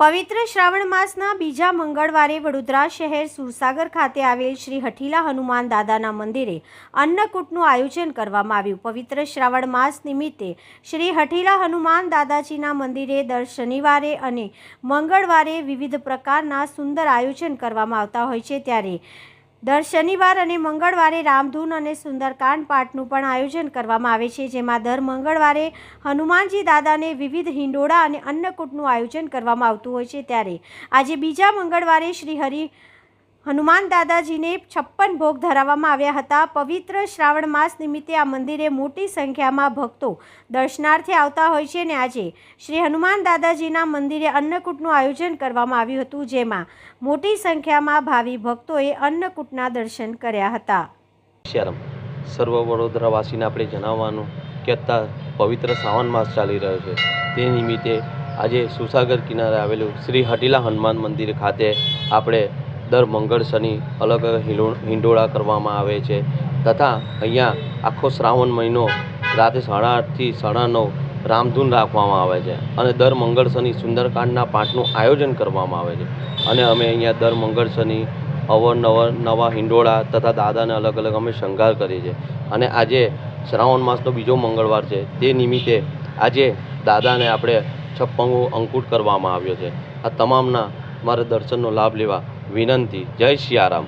પવિત્ર શ્રાવણ માસના બીજા મંગળવારે વડોદરા શહેર સુરસાગર ખાતે આવેલ શ્રી હઠીલા હનુમાન દાદાના મંદિરે અન્નકૂટનું આયોજન કરવામાં આવ્યું. પવિત્ર શ્રાવણ માસ નિમિત્તે શ્રી હઠીલા હનુમાન દાદાજીના મંદિરે દર શનિવારે અને મંગળવારે વિવિધ પ્રકારના સુંદર આયોજન કરવામાં આવતા હોય છે. ત્યારે દર શનિવાર અને મંગળવારે રામધૂન અને સુંદરકાંડ પાઠનું પણ આયોજન કરવામાં આવે છે, જેમાં દર મંગળવારે હનુમાનજી દાદાને વિવિધ હિંડોળા અને અન્નકૂટનું આયોજન કરવામાં આવતું હોય છે. ત્યારે આજે બીજા મંગળવારે શ્રી હરિ હનુમાન દાદાજીને છપ્પન ભોગ ધરાવવામાં આવ્યા હતા. પવિત્ર શ્રાવણ માસ નિમિત્તે આ મંદિરે મોટી સંખ્યામાં ભક્તો દર્શનાર્થે આવતા હોય છે ને આજે શ્રી હનુમાન દાદાજીના મંદિરે અન્નકૂટનું આયોજન કરવામાં આવ્યું હતું, જેમાં મોટી સંખ્યામાં ભાવિ ભક્તોએ અન્નકૂટના દર્શન કર્યા હતા. સર્વ વડોદરાવાસીને આપણે જણાવવાનું કે અત્યારે પવિત્ર શ્રાવણ માસ ચાલી રહ્યો છે. તે નિમિત્તે આજે સુસાગર કિનારે આવેલું શ્રી હટીલા હનુમાન મંદિર ખાતે આપણે દર મંગળ શનિ અલગ અલગ હિંડોળા કરવામાં આવે છે. તથા અહીંયા આખો શ્રાવણ મહિનો રાતે સાડા આઠથી સાડા નવ રામધૂન રાખવામાં આવે છે અને દર મંગળ શનિ સુંદરકાંડના પાઠનું આયોજન કરવામાં આવે છે. અને અમે અહીંયા દર મંગળ શનિ અવનવર નવા હિંડોળા તથા દાદાને અલગ અલગ અમે શણગાર કરીએ છીએ. અને આજે શ્રાવણ માસનો બીજો મંગળવાર છે. તે નિમિત્તે આજે દાદાને આપણે છપ્પંગો અંકુટ કરવામાં આવ્યો છે. આ તમામના મારે દર્શનનો લાભ લેવા વિનંતી. જય સિયારામ